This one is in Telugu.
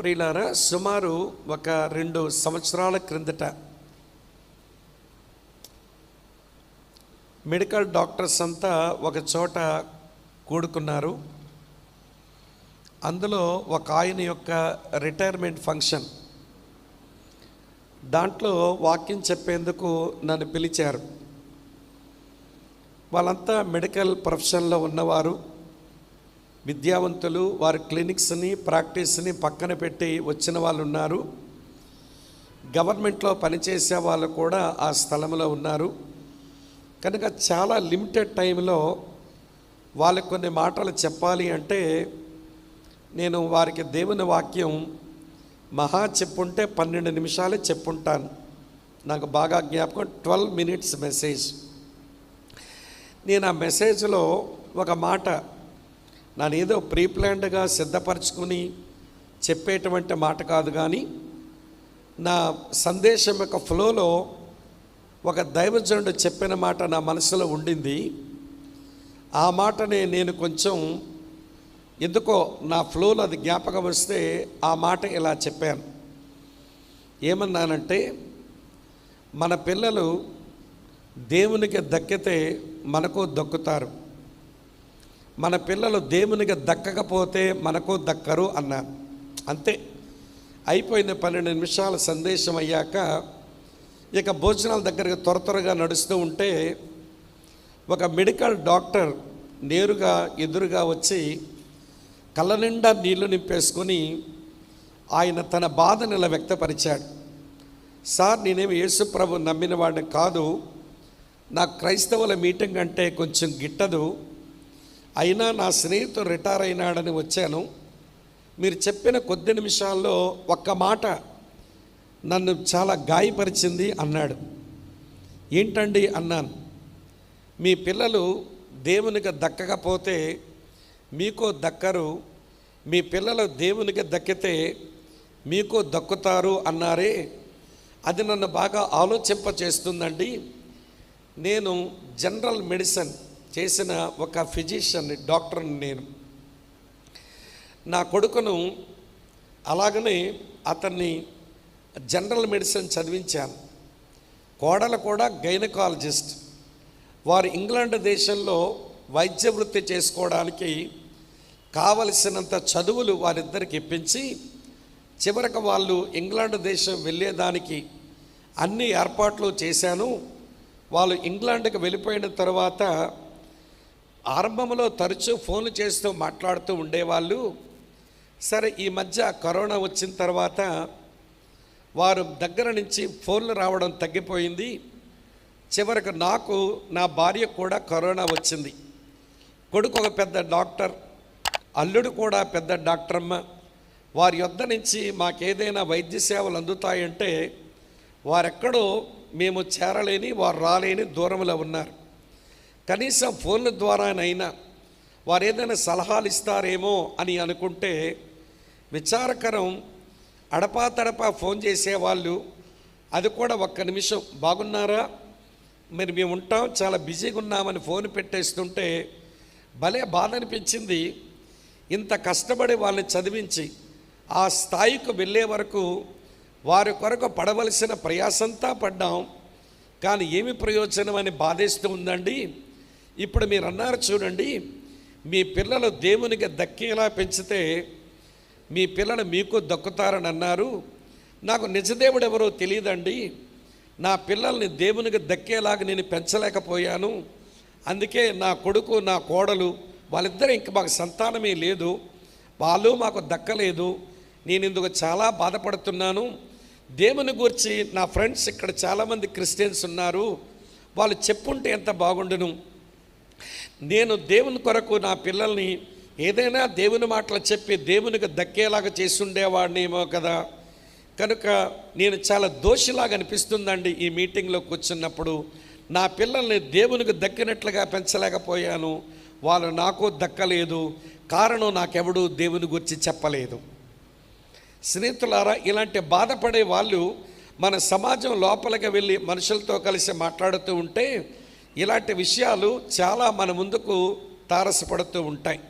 ప్రియులారా సుమారు ఒక రెండు సంవత్సరాల క్రిందట మెడికల్ డాక్టర్స్ అంతా ఒక చోట కూడుకున్నారు. అందులో ఒక ఆయన యొక్క రిటైర్మెంట్ ఫంక్షన్. దాంట్లో వాక్యం చెప్పేందుకు నన్ను పిలిచారు. వాళ్ళంతా మెడికల్ ప్రొఫెషన్లో ఉన్నవారు. విద్యావంతులు వారి క్లినిక్స్ని ప్రాక్టీస్ని పక్కన పెట్టి వచ్చిన వాళ్ళు ఉన్నారు. గవర్నమెంట్లో పనిచేసే వాళ్ళు కూడా ఆ స్థలంలో ఉన్నారు. కనుక చాలా లిమిటెడ్ టైంలో వాళ్ళకు కొన్ని మాటలు చెప్పాలి అంటే నేను వారికి దేవుని వాక్యం మహా చెప్పుంటే పన్నెండు నిమిషాలే చెప్పుంటాను. నాకు బాగా జ్ఞాపకం ట్వెల్వ్ మినిట్స్ మెసేజ్. నేను ఆ మెసేజ్లో ఒక మాట నన్ను ఏదో ప్రీప్లాన్డ్గా సిద్ధపరచుకుని చెప్పేటువంటి మాట కాదు కానీ నా సందేశం యొక్క ఫ్లోలో ఒక దైవజనుడు చెప్పిన మాట నా మనసులో ఉండింది. ఆ మాటని నేను కొంచెం ఎందుకో నా ఫ్లోలో అది జ్ఞాపకం వస్తే ఆ మాట ఇలా చెప్పాను. ఏమన్నానంటే మన పిల్లలు దేవునికి దక్కితే మనకు దక్కుతారు. మన పిల్లలు దేవునికి దక్కకపోతే మనకు దక్కరు అన్నారు. అంతే. అయిపోయింది పన్నెండు నిమిషాల సందేశం అయ్యాక ఇక భోజనాల దగ్గరికి త్వర త్వరగా నడుస్తూ ఉంటే ఒక మెడికల్ డాక్టర్ నేరుగా ఎదురుగా వచ్చి కళ్ళ నిండా నీళ్ళు నింపేసుకొని ఆయన తన బాధను ఇలా వ్యక్తపరిచాడు. సార్ నేనేమి యేసుప్రభు నమ్మిన వాడిని కాదు. నాకు క్రైస్తవుల మీటింగ్ అంటే కొంచెం గిట్టదు. అయినా నా స్నేహితుడు రిటైర్ అయినాడని వచ్చాను. మీరు చెప్పిన కొద్ది నిమిషాల్లో ఒక్క మాట నన్ను చాలా గాయపరిచింది అన్నాడు. ఏంటండి అన్నాను. మీ పిల్లలు దేవునికి దక్కకపోతే మీకో దక్కరు మీ పిల్లలు దేవునికి దక్కితే మీకో దక్కుతారు అన్నారే. అది నన్ను బాగా ఆలోచింప చేస్తుందండి నేను జనరల్ మెడిసిన్ చేసిన ఒక ఫిజిషియన్ని డాక్టర్ని నేను. నా కొడుకును అలాగనే అతన్ని జనరల్ మెడిసిన్ చదివించాను. కోడలు కూడా గైనకాలజిస్ట్ వారు ఇంగ్లాండ్ దేశంలో వైద్య వృత్తి చేసుకోవడానికి కావలసినంత చదువులు వారిద్దరికి ఇప్పించి చివరికి వాళ్ళు ఇంగ్లాండ్ దేశం వెళ్ళేదానికి అన్ని ఏర్పాట్లు చేశాను. వాళ్ళు ఇంగ్లాండ్కి వెళ్ళిపోయిన తర్వాత ఆరంభంలో తరచూ ఫోన్లు చేస్తూ మాట్లాడుతూ ఉండేవాళ్ళు. సరే ఈ మధ్య కరోనా వచ్చిన తర్వాత వారు దగ్గర నుంచి ఫోన్లు రావడం తగ్గిపోయింది. చివరకు నాకు నా భార్య కూడా కరోనా వచ్చింది. కొడుకు ఒక పెద్ద డాక్టర్ అల్లుడు కూడా పెద్ద డాక్టరమ్మ. వారి యొద్ద నుంచి మాకేదైనా వైద్య సేవలు అందుతాయంటే వారెక్కడో మేము చేరలేని వారు రాలేని దూరంలో ఉన్నారు. కనీసం ఫోన్ల ద్వారానైనా వారు ఏదైనా సలహాలు ఇస్తారేమో అని అనుకుంటే విచారకరం అడపా తడపా ఫోన్ చేసేవాళ్ళు. అది కూడా ఒక్క నిమిషం. బాగున్నారా? మరి మేము ఉంటాం చాలా బిజీగా ఉన్నామని ఫోన్ పెట్టేస్తుంటే భలే బాధ అనిపించింది ఇంత కష్టపడి వాళ్ళని చదివించి ఆ స్థాయికి వెళ్ళే వరకు వారి కొరకు పడవలసిన ప్రయాసంతా పడ్డాం. కానీ ఏమి ప్రయోజనం అని బాధేస్తూ ఉందండి? ఇప్పుడు మీరు అన్నారు చూడండి మీ పిల్లలు దేవునికి దక్కేలా పెంచితే మీ పిల్లలు మీకు దక్కుతారని అన్నారు. నాకు నిజదేవుడు ఎవరో తెలియదండి. నా పిల్లల్ని దేవునికి దక్కేలాగా నేను పెంచలేకపోయాను. అందుకే నా కొడుకు నా కోడలు వాళ్ళిద్దరూ ఇంక మాకు సంతానమే లేదు. వాళ్ళు మాకు దక్కలేదు. నేను ఇందుకు చాలా బాధపడుతున్నాను. దేవుని గురించి నా ఫ్రెండ్స్ ఇక్కడ చాలామంది క్రిస్టియన్స్ ఉన్నారు. వాళ్ళు చెప్పుంటే ఎంత బాగుండును. నేను దేవుని కొరకు నా పిల్లల్ని ఏదైనా దేవుని మాటలు చెప్పి దేవునికి దక్కేలాగా చేసుండేవాడినేమో కదా. కనుక నేను చాలా దోషిలాగా అనిపిస్తుందండి ఈ మీటింగ్లో కూర్చున్నప్పుడు. నా పిల్లల్ని దేవునికి దక్కినట్లుగా పెంచలేకపోయాను. వాళ్ళు నాకు దక్కలేదు. కారణం నాకెవడు దేవుని గురించి చెప్పలేదు. స్నేహితులారా ఇలాంటి బాధపడే వాళ్ళు మన సమాజం లోపలికి వెళ్ళి మనుషులతో కలిసి మాట్లాడుతూ ఉంటే ఇలాంటి విషయాలు చాలా మన ముందుకు తారసపడుతూ ఉంటాయి.